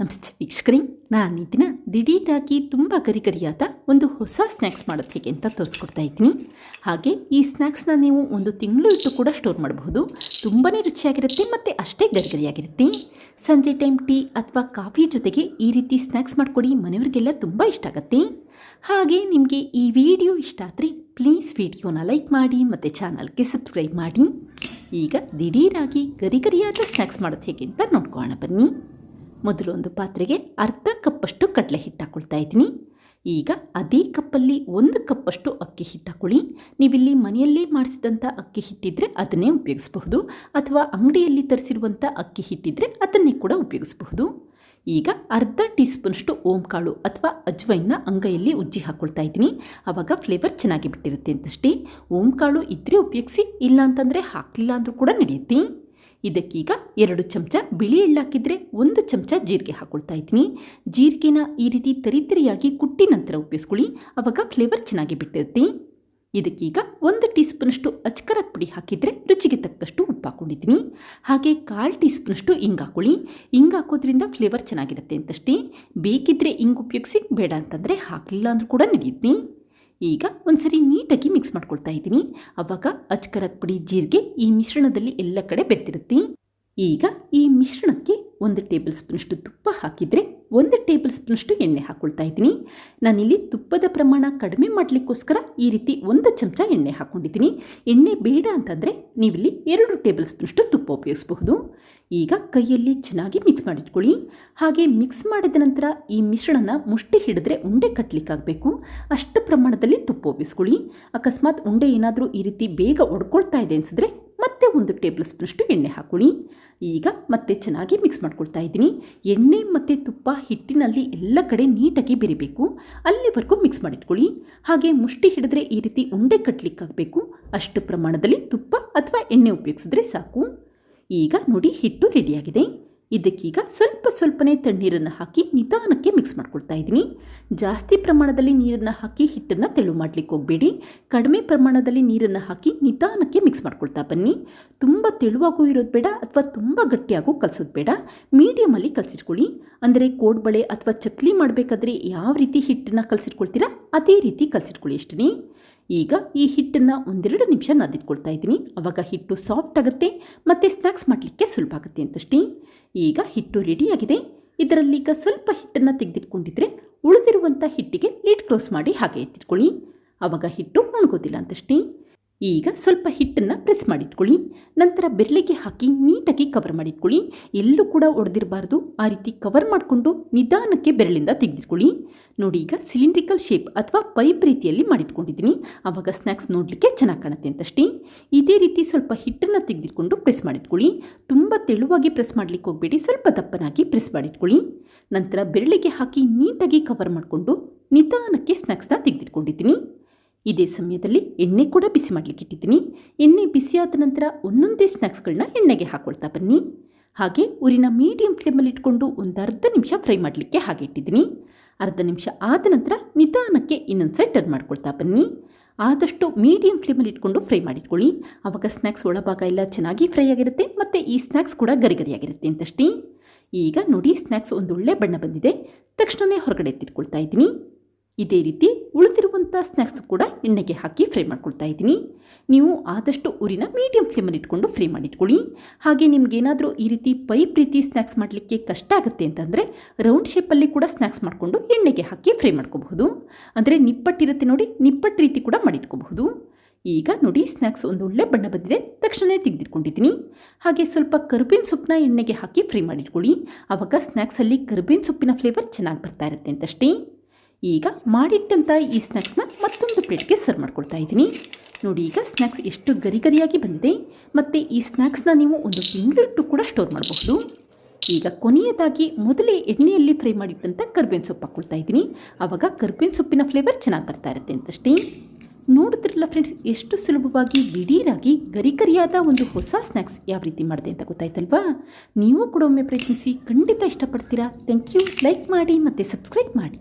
ನಮಸ್ತೆ ವೀಕ್ಷಕರಿ ನಾನು ಈ ದಿಢೀರಾಗಿ ತುಂಬ ಗರಿಗರಿಯಾದ ಒಂದು ಹೊಸ ಸ್ನ್ಯಾಕ್ಸ್ ಮಾಡೋದು ಹೇಗೆ ಅಂತ ತೋರಿಸ್ಕೊಡ್ತಾ ಇದ್ದೀನಿ. ಹಾಗೆ ಈ ಸ್ನ್ಯಾಕ್ಸ್ನ ನೀವು ಒಂದು ತಿಂಗಳು ಇಟ್ಟು ಕೂಡ ಸ್ಟೋರ್ ಮಾಡಬಹುದು. ತುಂಬಾ ರುಚಿಯಾಗಿರುತ್ತೆ ಮತ್ತು ಅಷ್ಟೇ ಗರಿಗರಿಯಾಗಿರುತ್ತೆ. ಸಂಜೆ ಟೈಮ್ ಟೀ ಅಥವಾ ಕಾಫಿ ಜೊತೆಗೆ ಈ ರೀತಿ ಸ್ನ್ಯಾಕ್ಸ್ ಮಾಡಿಕೊಡಿ, ಮನೆಯವರಿಗೆಲ್ಲ ತುಂಬ ಇಷ್ಟ ಆಗುತ್ತೆ. ಹಾಗೆ ನಿಮಗೆ ಈ ವಿಡಿಯೋ ಇಷ್ಟ ಆದರೆ ಪ್ಲೀಸ್ ವಿಡಿಯೋನ ಲೈಕ್ ಮಾಡಿ, ಮತ್ತು ಚಾನಲ್ಗೆ ಸಬ್ಸ್ಕ್ರೈಬ್ ಮಾಡಿ. ಈಗ ದಿಢೀರಾಗಿ ಗರಿಗರಿಯಾದ ಸ್ನ್ಯಾಕ್ಸ್ ಮಾಡೋದು ಹೇಗೆ ಅಂತ ನೋಡ್ಕೊಳ್ಳೋಣ ಬನ್ನಿ. ಮೊದಲು ಒಂದು ಪಾತ್ರೆಗೆ ಅರ್ಧ ಕಪ್ಪಷ್ಟು ಕಡಲೆ ಹಿಟ್ಟು ಹಾಕ್ಕೊಳ್ತಾ ಇದ್ದೀನಿ. ಈಗ ಅದೇ ಕಪ್ಪಲ್ಲಿ ಒಂದು ಕಪ್ಪಷ್ಟು ಅಕ್ಕಿ ಹಿಟ್ಟು ಹಾಕೊಳ್ಳಿ. ನೀವಿಲ್ಲಿ ಮನೆಯಲ್ಲೇ ಮಾಡಿಸಿದಂಥ ಅಕ್ಕಿ ಹಿಟ್ಟಿದ್ರೆ ಅದನ್ನೇ ಉಪಯೋಗಿಸಬಹುದು. ಅಥವಾ ಅಂಗಡಿಯಲ್ಲಿ ತರಿಸಿರುವಂಥ ಅಕ್ಕಿ ಹಿಟ್ಟಿದ್ರೆ ಅದನ್ನೇ ಕೂಡ ಉಪಯೋಗಿಸಬಹುದು. ಈಗ ಅರ್ಧ ಟೀ ಸ್ಪೂನಷ್ಟು ಓಂ ಕಾಳು ಅಥವಾ ಅಜ್ವೈನ್ನ ಅಂಗೈಯಲ್ಲಿ ಉಜ್ಜಿ ಹಾಕ್ಕೊಳ್ತಾ ಇದ್ದೀನಿ. ಆವಾಗ ಫ್ಲೇವರ್ ಚೆನ್ನಾಗಿ ಬಿಟ್ಟಿರುತ್ತೆ ಅಂತಷ್ಟೇ. ಓಂಕಾಳು ಇದ್ದರೆ ಉಪಯೋಗಿಸಿ ಇಲ್ಲ ಅಂತಂದರೆ ಹಾಕಲಿಲ್ಲ ಅಂದರೂ ಕೂಡ ನಡೆಯುತ್ತೆ. ಇದಕ್ಕೀಗ ಎರಡು ಚಮಚ ಬಿಳಿ ಎಳ್ಳು ಹಾಕಿದರೆ ಒಂದು ಚಮಚ ಜೀರಿಗೆ ಹಾಕೊಳ್ತಾ ಇದ್ದೀನಿ. ಜೀರಿಗೆನ ಈ ರೀತಿ ತರಿತರಿಯಾಗಿ ಕುಟ್ಟಿ ನಂತರ ಉಪಯೋಗಿಸ್ಕೊಳ್ಳಿ ಆವಾಗ ಫ್ಲೇವರ್ ಚೆನ್ನಾಗಿ ಬಿಟ್ಟಿರುತ್ತೆ. ಇದಕ್ಕೀಗ ಒಂದು ಟೀ ಸ್ಪೂನಷ್ಟು ಅಚ್ಕರದ ಪುಡಿ ಹಾಕಿದರೆ ರುಚಿಗೆ ತಕ್ಕಷ್ಟು ಉಪ್ಪು ಹಾಕ್ಕೊಂಡಿದ್ದೀನಿ ಹಾಗೆ ಕಾಲು ಟೀ ಸ್ಪೂನಷ್ಟು ಹಿಂಗೆ ಹಾಕ್ಕೊಳ್ಳಿ ಹಿಂಗೆ ಹಾಕೋದ್ರಿಂದ ಫ್ಲೇವರ್ ಚೆನ್ನಾಗಿರುತ್ತೆ ಅಂತಷ್ಟೇ. ಬೇಕಿದ್ದರೆ ಹಿಂಗೆ ಉಪಯೋಗಿಸಿ, ಬೇಡ ಅಂತಂದರೆ ಹಾಕಲಿಲ್ಲ ಅಂದರೂ ಕೂಡ ನಡೆಯುತ್ತೆ ಈಗ ಒಂದ್ಸರಿ ನೀಟಾಗಿ ಮಿಕ್ಸ್ ಮಾಡ್ಕೊಳ್ತಾ ಇದ್ದೀನಿ. ಅವಾಗ ಅಚ್ಕರದ ಪುಡಿ, ಜೀರಿಗೆ ಈ ಮಿಶ್ರಣದಲ್ಲಿ ಎಲ್ಲ ಕಡೆ ಬೆರ್ತಿರುತ್ತೆ ಈಗ ಈ ಮಿಶ್ರಣಕ್ಕೆ ಒಂದು ಟೇಬಲ್ ಸ್ಪೂನಷ್ಟು ತುಪ್ಪ ಹಾಕಿದರೆ ಒಂದು ಟೇಬಲ್ ಸ್ಪೂನಷ್ಟು ಎಣ್ಣೆ ಹಾಕ್ಕೊಳ್ತಾ ಇದ್ದೀನಿ. ನಾನಿಲ್ಲಿ ತುಪ್ಪದ ಪ್ರಮಾಣ ಕಡಿಮೆ ಮಾಡಲಿಕ್ಕೋಸ್ಕರ ಈ ರೀತಿ ಒಂದು ಚಮಚ ಎಣ್ಣೆ ಹಾಕ್ಕೊಂಡಿದ್ದೀನಿ ಎಣ್ಣೆ ಬೇಡ ಅಂತಂದರೆ ನೀವಿಲ್ಲಿ ಎರಡು ಟೇಬಲ್ ಸ್ಪೂನಷ್ಟು ತುಪ್ಪ ಉಪಯೋಗಿಸಬಹುದು. ಈಗ ಕೈಯಲ್ಲಿ ಚೆನ್ನಾಗಿ ಮಿಕ್ಸ್ ಮಾಡಿಟ್ಕೊಳ್ಳಿ. ಹಾಗೆ ಮಿಕ್ಸ್ ಮಾಡಿದ ನಂತರ ಈ ಮಿಶ್ರಣನ ಮುಷ್ಟಿ ಹಿಡಿದ್ರೆ ಉಂಡೆ ಕಟ್ಟಲಿಕ್ಕಾಗಬೇಕು ಅಷ್ಟು ಪ್ರಮಾಣದಲ್ಲಿ ತುಪ್ಪ ಉಪಯೋಗಿಸ್ಕೊಳ್ಳಿ. ಅಕಸ್ಮಾತ್ ಉಂಡೆ ಏನಾದರೂ ಈ ರೀತಿ ಬೇಗ ಒಡ್ಕೊಳ್ತಾ ಇದೆ ಅನಿಸಿದ್ರೆ ಮತ್ತೆ ಒಂದು ಟೇಬಲ್ ಸ್ಪೂನಷ್ಟು ಎಣ್ಣೆ ಹಾಕೊಳ್ಳಿ. ಈಗ ಮತ್ತೆ ಚೆನ್ನಾಗಿ ಮಿಕ್ಸ್ ಮಾಡ್ಕೊಳ್ತಾ ಇದ್ದೀನಿ. ಎಣ್ಣೆ ಮತ್ತು ತುಪ್ಪ ಹಿಟ್ಟಿನಲ್ಲಿ ಎಲ್ಲ ಕಡೆ ನೀಟಾಗಿ ಬೆರಿಬೇಕು. ಅಲ್ಲಿವರೆಗೂ ಮಿಕ್ಸ್ ಮಾಡಿಟ್ಕೊಳ್ಳಿ. ಹಾಗೆ ಮುಷ್ಟಿ ಹಿಡಿದ್ರೆ ಈ ರೀತಿ ಉಂಡೆ ಕಟ್ಟಲಿಕ್ಕಾಗಬೇಕು ಅಷ್ಟು ಪ್ರಮಾಣದಲ್ಲಿ ತುಪ್ಪ ಅಥವಾ ಎಣ್ಣೆ ಉಪಯೋಗಿಸಿದ್ರೆ ಸಾಕು. ಈಗ ನೋಡಿ ಹಿಟ್ಟು ರೆಡಿಯಾಗಿದೆ ಇದಕ್ಕೀಗ ಸ್ವಲ್ಪ ಸ್ವಲ್ಪನೇ ತಣ್ಣೀರನ್ನು ಹಾಕಿ ನಿಧಾನಕ್ಕೆ ಮಿಕ್ಸ್ ಮಾಡ್ಕೊಳ್ತಾ ಇದ್ದೀನಿ. ಜಾಸ್ತಿ ಪ್ರಮಾಣದಲ್ಲಿ ನೀರನ್ನು ಹಾಕಿ ಹಿಟ್ಟನ್ನು ತೆಳು ಮಾಡಲಿಕ್ಕೆ ಹೋಗಬೇಡಿ. ಕಡಿಮೆ ಪ್ರಮಾಣದಲ್ಲಿ ನೀರನ್ನು ಹಾಕಿ ನಿಧಾನಕ್ಕೆ ಮಿಕ್ಸ್ ಮಾಡ್ಕೊಳ್ತಾ ಬನ್ನಿ. ತುಂಬ ತೆಳುವಾಗೂ ಇರೋದು ಬೇಡ ಅಥವಾ ತುಂಬ ಗಟ್ಟಿಯಾಗೂ ಕಲಿಸೋದು ಬೇಡ. ಮೀಡಿಯಮಲ್ಲಿ ಕಲಸಿಟ್ಕೊಳ್ಳಿ. ಅಂದರೆ ಕೋಡ್ಬಳೆ ಅಥವಾ ಚಕ್ಲಿ ಮಾಡಬೇಕಾದ್ರೆ ಯಾವ ರೀತಿ ಹಿಟ್ಟನ್ನು ಕಲಸಿಟ್ಕೊಳ್ತೀರಾ ಅದೇ ರೀತಿ ಕಲಸಿಟ್ಕೊಳ್ಳಿ ಅಷ್ಟೇ ಈಗ ಈ ಹಿಟ್ಟನ್ನು ಒಂದೆರಡು ನಿಮಿಷ ನಾದಿಟ್ಕೊಳ್ತಾ ಇದ್ದೀನಿ. ಆವಾಗ ಹಿಟ್ಟು ಸಾಫ್ಟ್ ಆಗುತ್ತೆ ಮತ್ತು ಸ್ನ್ಯಾಕ್ಸ್ ಮಾಡಲಿಕ್ಕೆ ಸುಲಭ ಆಗುತ್ತೆ ಅಂತಷ್ಟೇ. ಈಗ ಹಿಟ್ಟು ರೆಡಿಯಾಗಿದೆ ಇದರಲ್ಲೀಗ ಸ್ವಲ್ಪ ಹಿಟ್ಟನ್ನು ತೆಗೆದಿಟ್ಕೊಂಡಿದ್ರೆ ಉಳಿದಿರುವಂಥ ಹಿಟ್ಟಿಗೆ ಲೀಡ್ ಕ್ಲೋಸ್ ಮಾಡಿ ಹಾಗೆ ಎತ್ತಿಟ್ಕೊಳ್ಳಿ. ಆವಾಗ ಹಿಟ್ಟು ಒಣಗೋದಿಲ್ಲ ಅಂತಷ್ಟೇ. ಈಗ ಸ್ವಲ್ಪ ಹಿಟ್ಟನ್ನು ಪ್ರೆಸ್ ಮಾಡಿಟ್ಕೊಳ್ಳಿ. ನಂತರ ಬೆರಳಿಗೆ ಹಾಕಿ ನೀಟಾಗಿ ಕವರ್ ಮಾಡಿಟ್ಕೊಳ್ಳಿ. ಎಲ್ಲೂ ಕೂಡ ಒಡೆದಿರಬಾರ್ದು. ಆ ರೀತಿ ಕವರ್ ಮಾಡಿಕೊಂಡು ನಿಧಾನಕ್ಕೆ ಬೆರಳಿಂದ ತೆಗೆದಿಟ್ಕೊಳ್ಳಿ. ನೋಡಿ ಈಗ ಸಿಲಿಂಡ್ರಿಕಲ್ ಶೇಪ್ ಅಥವಾ ಪೈಪ್ ರೀತಿಯಲ್ಲಿ ಮಾಡಿಟ್ಕೊಂಡಿದ್ದೀನಿ. ಆವಾಗ ಸ್ನ್ಯಾಕ್ಸ್ ನೋಡಲಿಕ್ಕೆ ಚೆನ್ನಾಗಿ ಕಾಣುತ್ತೆ ಅಂತಷ್ಟೇ. ಇದೇ ರೀತಿ ಸ್ವಲ್ಪ ಹಿಟ್ಟನ್ನು ತೆಗೆದಿಟ್ಕೊಂಡು ಪ್ರೆಸ್ ಮಾಡಿಟ್ಕೊಳ್ಳಿ. ತುಂಬ ತೆಳುವಾಗಿ ಪ್ರೆಸ್ ಮಾಡಲಿಕ್ಕೆ ಹೋಗಬೇಡಿ. ಸ್ವಲ್ಪ ದಪ್ಪನಾಗಿ ಪ್ರೆಸ್ ಮಾಡಿಟ್ಕೊಳ್ಳಿ. ನಂತರ ಬೆರಳಿಗೆ ಹಾಕಿ ನೀಟಾಗಿ ಕವರ್ ಮಾಡಿಕೊಂಡು ನಿಧಾನಕ್ಕೆ ಸ್ನ್ಯಾಕ್ಸ್ನ ತೆಗೆದಿಟ್ಕೊಂಡಿದ್ದೀನಿ. ಇದೇ ಸಮಯದಲ್ಲಿ ಎಣ್ಣೆ ಕೂಡ ಬಿಸಿ ಮಾಡಲಿಕ್ಕೆ ಇಟ್ಟಿದ್ದೀನಿ. ಎಣ್ಣೆ ಬಿಸಿಯಾದ ನಂತರ ಒಂದೊಂದೇ ಸ್ನ್ಯಾಕ್ಸ್ಗಳನ್ನ ಎಣ್ಣೆಗೆ ಹಾಕ್ಕೊಳ್ತಾ ಬನ್ನಿ. ಹಾಗೆ ಊರಿನ ಮೀಡಿಯಂ ಫ್ಲೇಮಲ್ಲಿ ಇಟ್ಕೊಂಡು ಒಂದು ಅರ್ಧ ನಿಮಿಷ ಫ್ರೈ ಮಾಡಲಿಕ್ಕೆ ಹಾಗೆ ಇಟ್ಟಿದ್ದೀನಿ. ಅರ್ಧ ನಿಮಿಷ ಆದ ನಂತರ ನಿಧಾನಕ್ಕೆ ಇನ್ನೊಂದು ಸೈಡ್ ಟರ್ನ್ ಮಾಡ್ಕೊಳ್ತಾ ಬನ್ನಿ. ಆದಷ್ಟು ಮೀಡಿಯಂ ಫ್ಲೇಮಲ್ಲಿ ಇಟ್ಕೊಂಡು ಫ್ರೈ ಮಾಡಿಟ್ಕೊಳ್ಳಿ. ಆವಾಗ ಸ್ನ್ಯಾಕ್ಸ್ ಒಳಭಾಗ ಎಲ್ಲ ಚೆನ್ನಾಗಿ ಫ್ರೈ ಆಗಿರುತ್ತೆ ಮತ್ತು ಈ ಸ್ನ್ಯಾಕ್ಸ್ ಕೂಡ ಗರಿಗರಿಯಾಗಿರುತ್ತೆ ಅಂತಷ್ಟೇ. ಈಗ ನೋಡಿ ಸ್ನ್ಯಾಕ್ಸ್ ಒಂದು ಒಳ್ಳೆ ಬಣ್ಣ ಬಂದಿದೆ. ತಕ್ಷಣವೇ ಹೊರಗಡೆ ಎತ್ತಿಟ್ಕೊಳ್ತಾ ಇದ್ದೀನಿ. ಇದೇ ರೀತಿ ಉಳಿದಿರುವಂಥ ಸ್ನ್ಯಾಕ್ಸ್ ಕೂಡ ಎಣ್ಣೆಗೆ ಹಾಕಿ ಫ್ರೈ ಮಾಡ್ಕೊಳ್ತಾ ಇದ್ದೀನಿ. ನೀವು ಆದಷ್ಟು ಊರಿನ ಮೀಡಿಯಂ ಫ್ಲೇಮಲ್ಲಿ ಇಟ್ಕೊಂಡು ಫ್ರೈ ಮಾಡಿಟ್ಕೊಳ್ಳಿ. ಹಾಗೆ ನಿಮಗೇನಾದರೂ ಈ ರೀತಿ ಪೈಪ್ ರೀತಿ ಸ್ನ್ಯಾಕ್ಸ್ ಮಾಡಲಿಕ್ಕೆ ಕಷ್ಟ ಆಗುತ್ತೆ ಅಂತಂದರೆ ರೌಂಡ್ ಶೇಪಲ್ಲಿ ಕೂಡ ಸ್ನ್ಯಾಕ್ಸ್ ಮಾಡಿಕೊಂಡು ಎಣ್ಣೆಗೆ ಹಾಕಿ ಫ್ರೈ ಮಾಡ್ಕೋಬಹುದು. ಅಂದರೆ ನಿಪ್ಪಟ್ಟಿರುತ್ತೆ ನೋಡಿ, ನಿಪ್ಪಟ್ಟು ರೀತಿ ಕೂಡ ಮಾಡಿಟ್ಕೋಬಹುದು. ಈಗ ನೋಡಿ ಸ್ನ್ಯಾಕ್ಸ್ ಒಂದು ಒಳ್ಳೆ ಬಣ್ಣ ಬಂದಿದೆ ತಕ್ಷಣ ತೆಗೆದಿಟ್ಕೊಂಡಿದ್ದೀನಿ. ಹಾಗೆ ಸ್ವಲ್ಪ ಕರ್ಬೇವಿನ ಸೊಪ್ಪನ್ನ ಎಣ್ಣೆಗೆ ಹಾಕಿ ಫ್ರೈ ಮಾಡಿಟ್ಕೊಳ್ಳಿ. ಆವಾಗ ಸ್ನ್ಯಾಕ್ಸಲ್ಲಿ ಕರ್ಬೇವಿನ ಸೊಪ್ಪಿನ ಫ್ಲೇವರ್ ಚೆನ್ನಾಗಿ ಬರ್ತಾ ಇರುತ್ತೆ ಅಂತಷ್ಟೇ. ಈಗ ಮಾಡಿಟ್ಟಂಥ ಈ ಸ್ನ್ಯಾಕ್ಸ್ನ ಮತ್ತೊಂದು ಪ್ಲೇಟ್ಗೆ ಸರ್ವ್ ಮಾಡ್ಕೊಳ್ತಾ ಇದ್ದೀನಿ. ನೋಡಿ, ಈಗ ಸ್ನ್ಯಾಕ್ಸ್ ಎಷ್ಟು ಗರಿ ಗರಿಯಾಗಿ ಬಂದಿದೆ. ಮತ್ತು ಈ ಸ್ನ್ಯಾಕ್ಸ್ನ ನೀವು ಒಂದು ತಿಂಗಳಿಟ್ಟು ಕೂಡ ಸ್ಟೋರ್ ಮಾಡಬಹುದು. ಈಗ ಕೊನೆಯದಾಗಿ ಮೊದಲೇ ಎಣ್ಣೆಯಲ್ಲಿ ಫ್ರೈ ಮಾಡಿಟ್ಟಂಥ ಕರ್ಬೇವಿನ ಸೊಪ್ಪು ಹಾಕ್ಕೊಳ್ತಾ ಇದ್ದೀನಿ. ಆವಾಗ ಕರ್ಬೇವಿನ ಸೊಪ್ಪಿನ ಫ್ಲೇವರ್ ಚೆನ್ನಾಗಿ ಬರ್ತಾ ಇರುತ್ತೆ ಅಂತಷ್ಟೇ. ನೋಡಿದ್ರಲ್ಲ ಫ್ರೆಂಡ್ಸ್ ಎಷ್ಟು ಸುಲಭವಾಗಿ ದಿಢೀರಾಗಿ ಗರಿಗರಿಯಾದ ಒಂದು ಹೊಸ ಸ್ನ್ಯಾಕ್ಸ್ ಯಾವ ರೀತಿ ಮಾಡಿದೆ ಅಂತ ಗೊತ್ತಾಯ್ತಲ್ವಾ? ನೀವು ಕೂಡ ಒಮ್ಮೆ ಪ್ರಯತ್ನಿಸಿ ಖಂಡಿತ ಇಷ್ಟಪಡ್ತೀರಾ? ಥ್ಯಾಂಕ್ ಯು ಲೈಕ್ ಮಾಡಿ ಮತ್ತು ಸಬ್ಸ್ಕ್ರೈಬ್ ಮಾಡಿ.